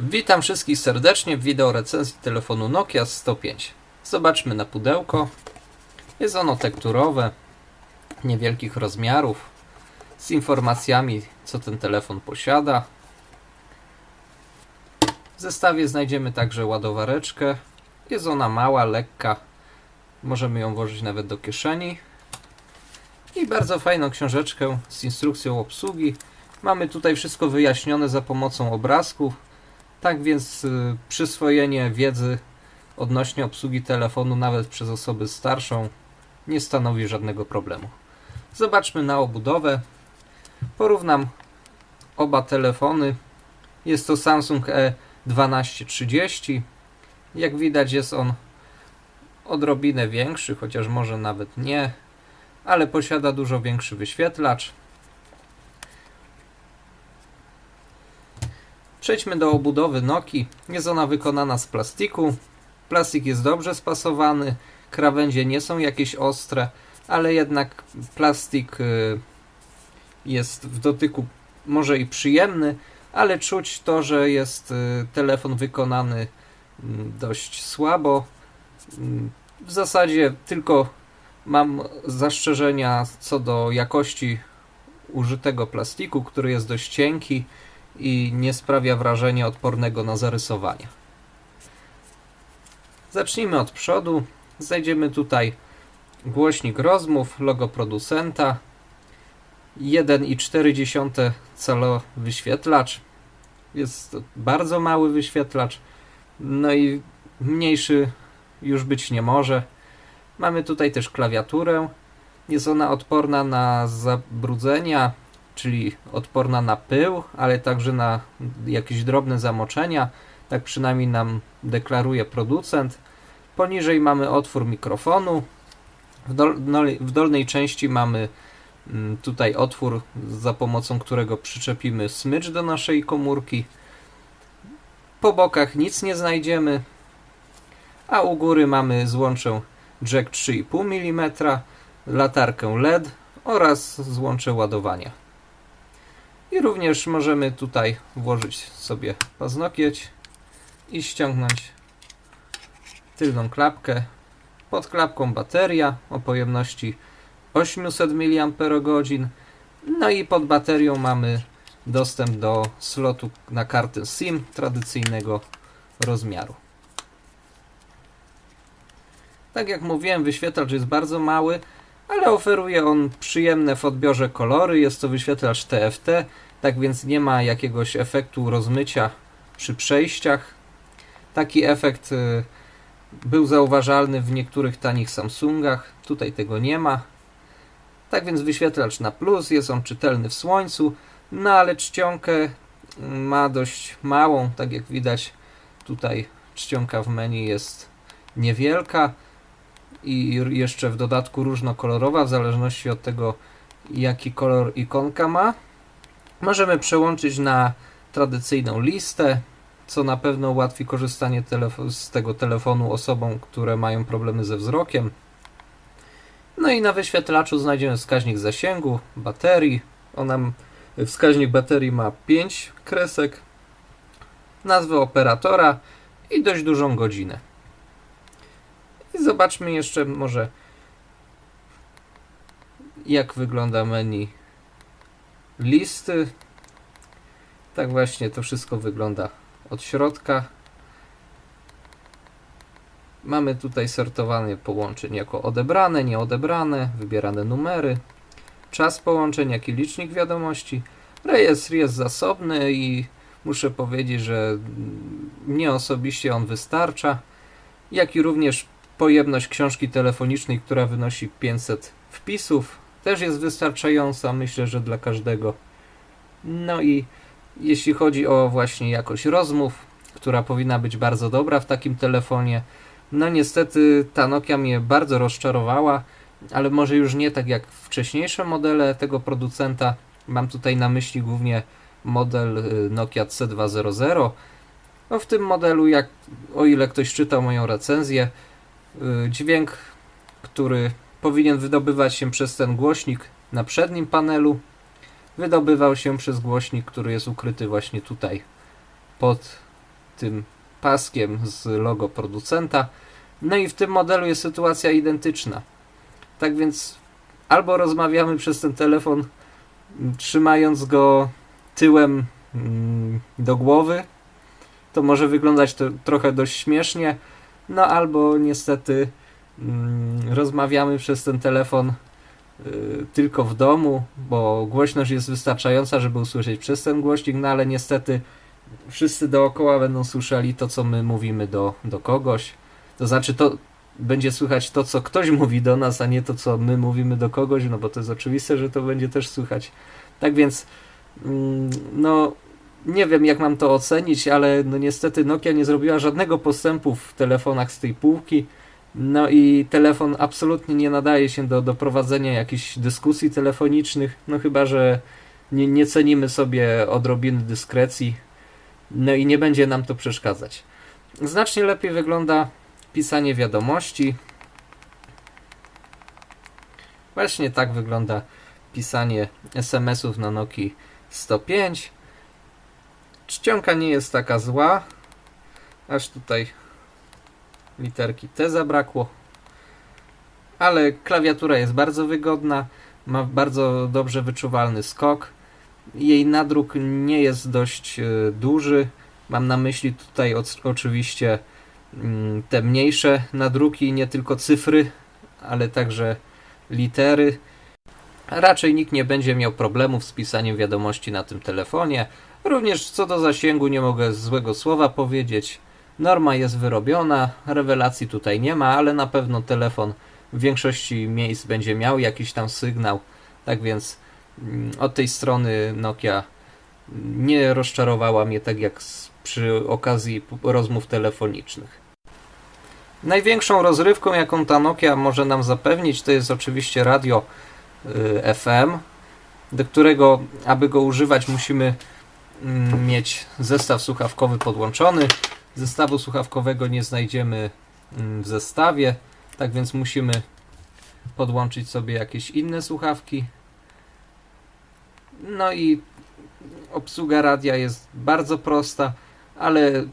Witam wszystkich serdecznie w wideo recenzji telefonu Nokia 105. Zobaczmy na pudełko. Jest ono tekturowe, niewielkich rozmiarów, z informacjami co ten telefon posiada. W zestawie znajdziemy także ładowareczkę. Jest ona mała, lekka. Możemy ją włożyć nawet do kieszeni. I bardzo fajną książeczkę z instrukcją obsługi. Mamy tutaj wszystko wyjaśnione za pomocą obrazków. Tak więc y, przyswojenie wiedzy odnośnie obsługi telefonu nawet przez osobę starszą nie stanowi żadnego problemu. Zobaczmy na obudowę. Porównam oba telefony. Jest to Samsung E1230. Jak widać jest on odrobinę większy, chociaż może nawet nie, ale posiada dużo większy wyświetlacz. Przejdźmy do obudowy Noki. Jest ona wykonana z plastiku. Plastik jest dobrze spasowany, krawędzie nie są jakieś ostre, ale jednak plastik y, jest w dotyku może i przyjemny, ale czuć to, że jest y, telefon wykonany mm, dość słabo. Mm, w zasadzie tylko mam zastrzeżenia co do jakości użytego plastiku, który jest dość cienki i nie sprawia wrażenia odpornego na zarysowanie. Zacznijmy od przodu. Znajdziemy tutaj głośnik rozmów, logo producenta, 1,4 calo wyświetlacz. Jest to bardzo mały wyświetlacz, no i mniejszy już być nie może. Mamy tutaj też klawiaturę. Jest ona odporna na zabrudzenia, czyli odporna na pył, ale także na jakieś drobne zamoczenia. Tak przynajmniej nam deklaruje producent. Poniżej mamy otwór mikrofonu. W, dol w dolnej części mamy mm, tutaj otwór, za pomocą którego przyczepimy smycz do naszej komórki. Po bokach nic nie znajdziemy, a u góry mamy złączę jack 3,5 mm, latarkę LED oraz złącze ładowania. I również możemy tutaj włożyć sobie paznokieć i ściągnąć tylną klapkę. Pod klapką bateria o pojemności 800 mAh. No i pod baterią mamy dostęp do slotu na kartę SIM tradycyjnego rozmiaru. Tak jak mówiłem, wyświetlacz jest bardzo mały, ale oferuje on przyjemne w odbiorze kolory. Jest to wyświetlacz TFT, tak więc nie ma jakiegoś efektu rozmycia przy przejściach. Taki efekt y, był zauważalny w niektórych tanich Samsungach, tutaj tego nie ma. Tak więc wyświetlacz na plus, jest on czytelny w słońcu, no ale czcionkę mm, ma dość małą, tak jak widać tutaj czcionka w menu jest niewielka i jeszcze w dodatku różnokolorowa, w zależności od tego jaki kolor ikonka ma. Możemy przełączyć na tradycyjną listę, co na pewno ułatwi korzystanie z tego telefonu osobom, które mają problemy ze wzrokiem. No i na wyświetlaczu znajdziemy wskaźnik zasięgu, baterii. Ona, wskaźnik baterii ma 5 kresek, nazwę operatora i dość dużą godzinę. I zobaczmy jeszcze może jak wygląda menu listy. Tak właśnie to wszystko wygląda od środka. Mamy tutaj sortowanie połączeń jako odebrane, nieodebrane, wybierane numery, czas połączeń, jak i licznik wiadomości. Rejestr jest zasobny i muszę powiedzieć, że mnie osobiście on wystarcza, jak i również pojemność książki telefonicznej, która wynosi 500 wpisów, też jest wystarczająca, myślę, że dla każdego. No i jeśli chodzi o właśnie jakość rozmów, która powinna być bardzo dobra w takim telefonie, no niestety ta Nokia mnie bardzo rozczarowała, ale może już nie tak jak wcześniejsze modele tego producenta. Mam tutaj na myśli głównie model y, Nokia C200. No w tym modelu, jak o ile ktoś czytał moją recenzję, dźwięk, który powinien wydobywać się przez ten głośnik na przednim panelu, wydobywał się przez głośnik, który jest ukryty właśnie tutaj pod tym paskiem z logo producenta. No i w tym modelu jest sytuacja identyczna. Tak więc albo rozmawiamy przez ten telefon, trzymając go tyłem mm, do głowy. To może wyglądać to trochę dość śmiesznie, no albo niestety mm, rozmawiamy przez ten telefon y, tylko w domu, bo głośność jest wystarczająca, żeby usłyszeć przez ten głośnik, no ale niestety wszyscy dookoła będą słyszeli to, co my mówimy do, do kogoś. To znaczy, to będzie słychać to, co ktoś mówi do nas, a nie to, co my mówimy do kogoś, no bo to jest oczywiste, że to będzie też słychać. Tak więc, mm, no, nie wiem, jak mam to ocenić, ale no niestety Nokia nie zrobiła żadnego postępu w telefonach z tej półki. No i telefon absolutnie nie nadaje się do, do prowadzenia jakichś dyskusji telefonicznych, no chyba, że nie, nie cenimy sobie odrobiny dyskrecji, no i nie będzie nam to przeszkadzać. Znacznie lepiej wygląda pisanie wiadomości. Właśnie tak wygląda pisanie SMS-ów na Nokii 105. Czcionka nie jest taka zła, aż tutaj literki T zabrakło, ale klawiatura jest bardzo wygodna, ma bardzo dobrze wyczuwalny skok. Jej nadruk nie jest dość e, duży. Mam na myśli tutaj oczywiście mm, te mniejsze nadruki, nie tylko cyfry, ale także litery. Raczej nikt nie będzie miał problemów z pisaniem wiadomości na tym telefonie. Również co do zasięgu nie mogę złego słowa powiedzieć. Norma jest wyrobiona, rewelacji tutaj nie ma, ale na pewno telefon w większości miejsc będzie miał jakiś tam sygnał. Tak więc mm, od tej strony Nokia nie rozczarowała mnie tak jak przy okazji rozmów telefonicznych. Największą rozrywką, jaką ta Nokia może nam zapewnić, to jest oczywiście radio y, FM, do którego, aby go używać, musimy mieć zestaw słuchawkowy podłączony. Zestawu słuchawkowego nie znajdziemy mm, w zestawie, tak więc musimy podłączyć sobie jakieś inne słuchawki. No i obsługa radia jest bardzo prosta, ale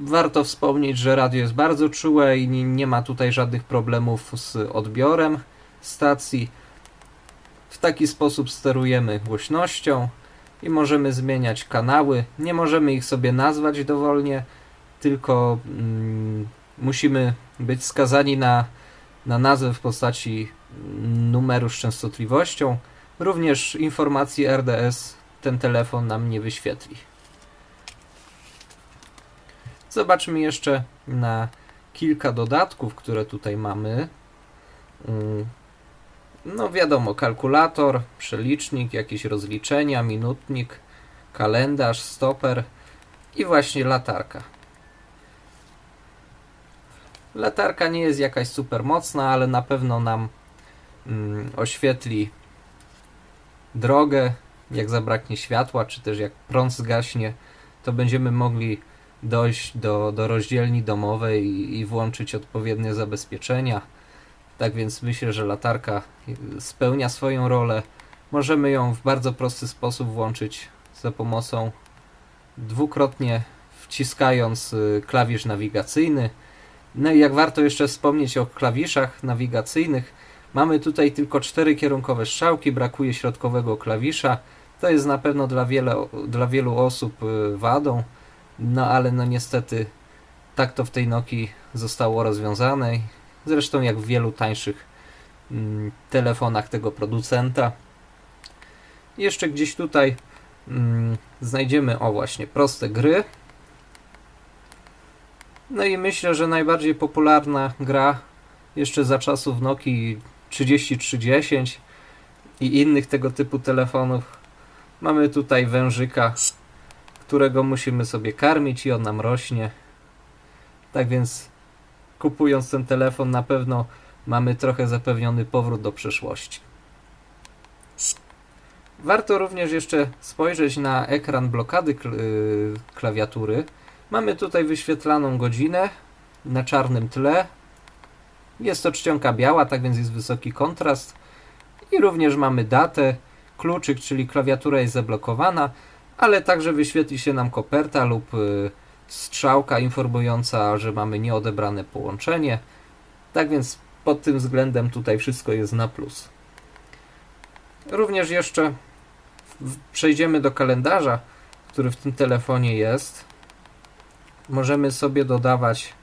warto wspomnieć, że radio jest bardzo czułe i nie ma tutaj żadnych problemów z odbiorem stacji. W taki sposób sterujemy głośnością i możemy zmieniać kanały. Nie możemy ich sobie nazwać dowolnie, tylko mm, musimy być skazani na, na nazwę w postaci numeru z częstotliwością. Również informacji RDS ten telefon nam nie wyświetli. Zobaczmy jeszcze na kilka dodatków, które tutaj mamy. No wiadomo, kalkulator, przelicznik, jakieś rozliczenia, minutnik, kalendarz, stoper i właśnie latarka. Latarka nie jest jakaś super mocna, ale na pewno nam mm, oświetli drogę, jak zabraknie światła, czy też jak prąd zgaśnie, to będziemy mogli dojść do, do rozdzielni domowej i, i włączyć odpowiednie zabezpieczenia. Tak więc myślę, że latarka spełnia swoją rolę. Możemy ją w bardzo prosty sposób włączyć za pomocą dwukrotnie wciskając y, klawisz nawigacyjny. No i jak warto jeszcze wspomnieć o klawiszach nawigacyjnych, mamy tutaj tylko cztery kierunkowe strzałki, brakuje środkowego klawisza. To jest na pewno dla, wiele, dla wielu osób y, wadą. No ale no niestety tak to w tej Nokii zostało rozwiązane. Zresztą jak w wielu tańszych mm, telefonach tego producenta. Jeszcze gdzieś tutaj mm, znajdziemy o właśnie proste gry. No i myślę, że najbardziej popularna gra jeszcze za czasów Nokii 3310 i innych tego typu telefonów. Mamy tutaj wężyka którego musimy sobie karmić i on nam rośnie. Tak więc kupując ten telefon na pewno mamy trochę zapewniony powrót do przeszłości. Warto również jeszcze spojrzeć na ekran blokady y, klawiatury. Mamy tutaj wyświetlaną godzinę na czarnym tle. Jest to czcionka biała, tak więc jest wysoki kontrast. I również mamy datę, kluczyk, czyli klawiatura jest zablokowana ale także wyświetli się nam koperta lub y, strzałka informująca, że mamy nieodebrane połączenie. Tak więc pod tym względem tutaj wszystko jest na plus. Również jeszcze przejdziemy do kalendarza, który w tym telefonie jest. Możemy sobie dodawać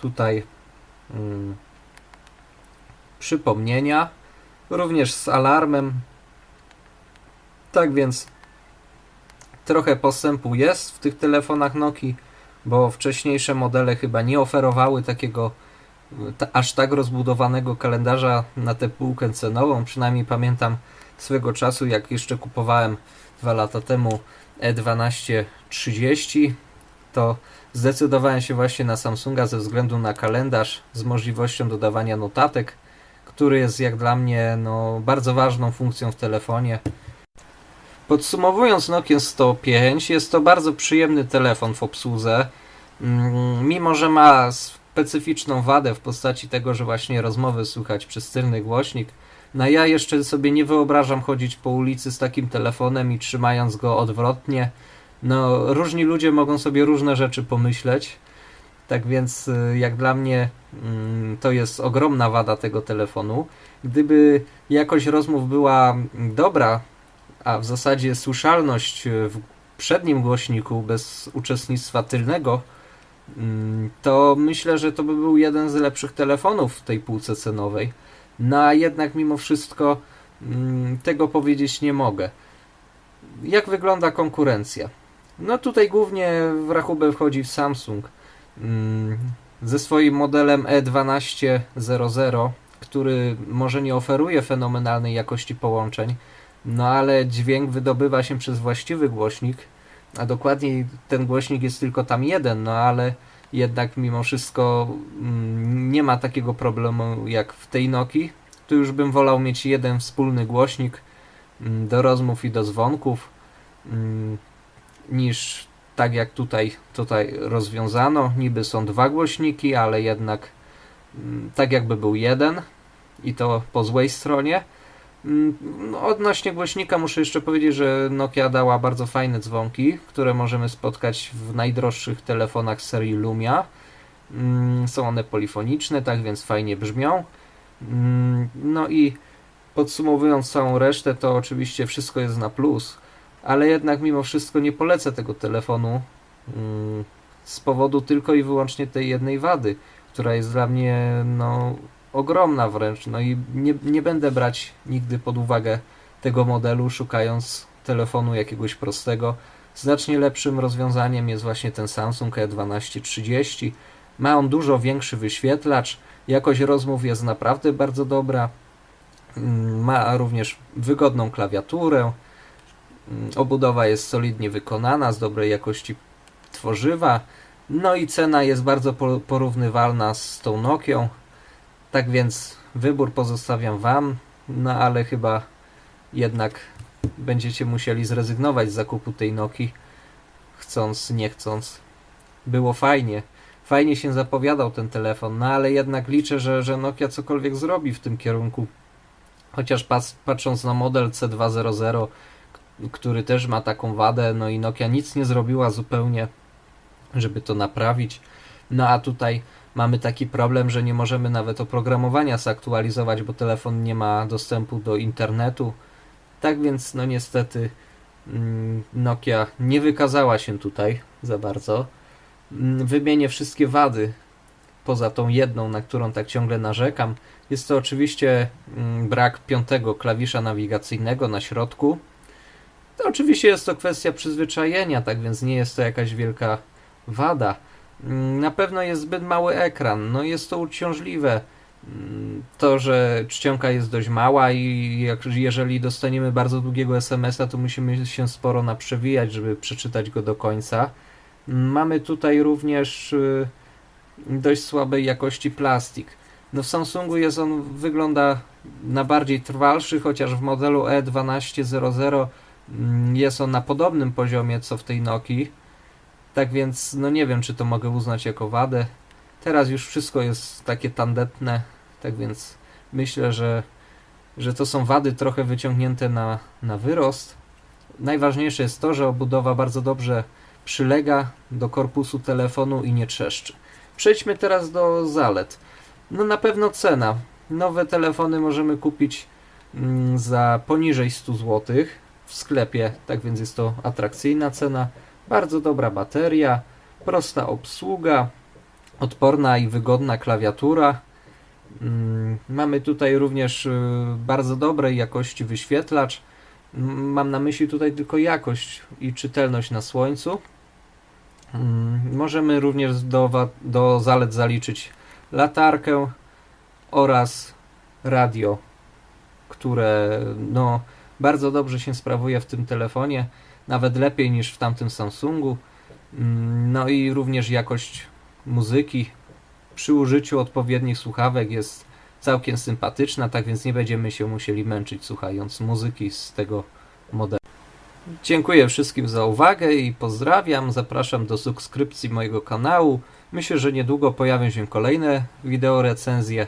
tutaj hmm, przypomnienia, również z alarmem. Tak więc trochę postępu jest w tych telefonach Nokia, bo wcześniejsze modele chyba nie oferowały takiego ta, aż tak rozbudowanego kalendarza na tę półkę cenową. Przynajmniej pamiętam swego czasu, jak jeszcze kupowałem dwa lata temu E1230, to zdecydowałem się właśnie na Samsunga ze względu na kalendarz z możliwością dodawania notatek, który jest jak dla mnie no, bardzo ważną funkcją w telefonie. Podsumowując Nokia 105, jest to bardzo przyjemny telefon w obsłudze. Mm, mimo, że ma specyficzną wadę w postaci tego, że właśnie rozmowy słychać przez tylny głośnik, no ja jeszcze sobie nie wyobrażam chodzić po ulicy z takim telefonem i trzymając go odwrotnie. No, różni ludzie mogą sobie różne rzeczy pomyśleć. Tak więc, y, jak dla mnie, mm, to jest ogromna wada tego telefonu. Gdyby jakość rozmów była dobra, a w zasadzie słyszalność w przednim głośniku bez uczestnictwa tylnego, mm, to myślę, że to by był jeden z lepszych telefonów w tej półce cenowej. No a jednak mimo wszystko mm, tego powiedzieć nie mogę. Jak wygląda konkurencja? No tutaj głównie w rachubę wchodzi Samsung mm, ze swoim modelem E1200, który może nie oferuje fenomenalnej jakości połączeń, no ale dźwięk wydobywa się przez właściwy głośnik, a dokładniej ten głośnik jest tylko tam jeden, no ale jednak mimo wszystko mm, nie ma takiego problemu jak w tej Nokii. Tu już bym wolał mieć jeden wspólny głośnik mm, do rozmów i do dzwonków mm, niż tak jak tutaj, tutaj rozwiązano. Niby są dwa głośniki, ale jednak tak jakby był jeden i to po złej stronie. No, odnośnie głośnika muszę jeszcze powiedzieć, że Nokia dała bardzo fajne dzwonki, które możemy spotkać w najdroższych telefonach serii Lumia. Mm, są one polifoniczne, tak więc fajnie brzmią. Mm, no i podsumowując całą resztę, to oczywiście wszystko jest na plus, ale jednak mimo wszystko nie polecę tego telefonu mm, z powodu tylko i wyłącznie tej jednej wady, która jest dla mnie no, ogromna wręcz. No i nie, nie będę brać nigdy pod uwagę tego modelu, szukając telefonu jakiegoś prostego. Znacznie lepszym rozwiązaniem jest właśnie ten Samsung E1230. Ma on dużo większy wyświetlacz, jakość rozmów jest naprawdę bardzo dobra. Mm, ma również wygodną klawiaturę. Mm, obudowa jest solidnie wykonana, z dobrej jakości tworzywa. No i cena jest bardzo porównywalna z tą Nokią. Tak więc wybór pozostawiam Wam, no ale chyba jednak będziecie musieli zrezygnować z zakupu tej Noki, chcąc, nie chcąc. Było fajnie, fajnie się zapowiadał ten telefon, no ale jednak liczę, że, że Nokia cokolwiek zrobi w tym kierunku. Chociaż pas, patrząc na model C200, który też ma taką wadę, no i Nokia nic nie zrobiła zupełnie, żeby to naprawić. No a tutaj mamy taki problem, że nie możemy nawet oprogramowania zaktualizować, bo telefon nie ma dostępu do internetu. Tak więc, no niestety, mm, Nokia nie wykazała się tutaj za bardzo. Mm, wymienię wszystkie wady, poza tą jedną, na którą tak ciągle narzekam. Jest to oczywiście mm, brak piątego klawisza nawigacyjnego na środku. To oczywiście jest to kwestia przyzwyczajenia, tak więc nie jest to jakaś wielka wada. Mm, na pewno jest zbyt mały ekran, no jest to uciążliwe. Mm, to, że czcionka jest dość mała i jak, jeżeli dostaniemy bardzo długiego SMS-a, to musimy się sporo naprzewijać, żeby przeczytać go do końca. Mm, mamy tutaj również y, dość słabej jakości plastik. No w Samsungu jest on, wygląda na bardziej trwalszy, chociaż w modelu E1200 jest on na podobnym poziomie co w tej Nokii. Tak więc, no nie wiem, czy to mogę uznać jako wadę. Teraz już wszystko jest takie tandetne, tak więc myślę, że, że to są wady trochę wyciągnięte na, na wyrost. Najważniejsze jest to, że obudowa bardzo dobrze przylega do korpusu telefonu i nie trzeszczy. Przejdźmy teraz do zalet. No na pewno cena. Nowe telefony możemy kupić mm, za poniżej 100 zł w sklepie, tak więc jest to atrakcyjna cena. Bardzo dobra bateria, prosta obsługa, odporna i wygodna klawiatura. Mm, Mamy tutaj również y, bardzo dobrej jakości wyświetlacz. Mam na myśli tutaj tylko jakość i czytelność na słońcu. Mm, Możemy również do, do zalet zaliczyć latarkę oraz radio, które no, bardzo dobrze się sprawuje w tym telefonie, nawet lepiej niż w tamtym Samsungu. Mm, No i również jakość muzyki przy użyciu odpowiednich słuchawek jest całkiem sympatyczna, tak więc nie będziemy się musieli męczyć słuchając muzyki z tego modelu. Dziękuję wszystkim za uwagę i pozdrawiam. Zapraszam do subskrypcji mojego kanału. Myślę, że niedługo pojawią się kolejne wideo recenzje.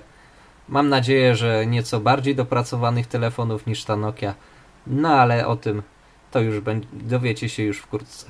Mam nadzieję, że nieco bardziej dopracowanych telefonów niż ta Nokia. No ale o tym to już będzie, dowiecie się już wkrótce.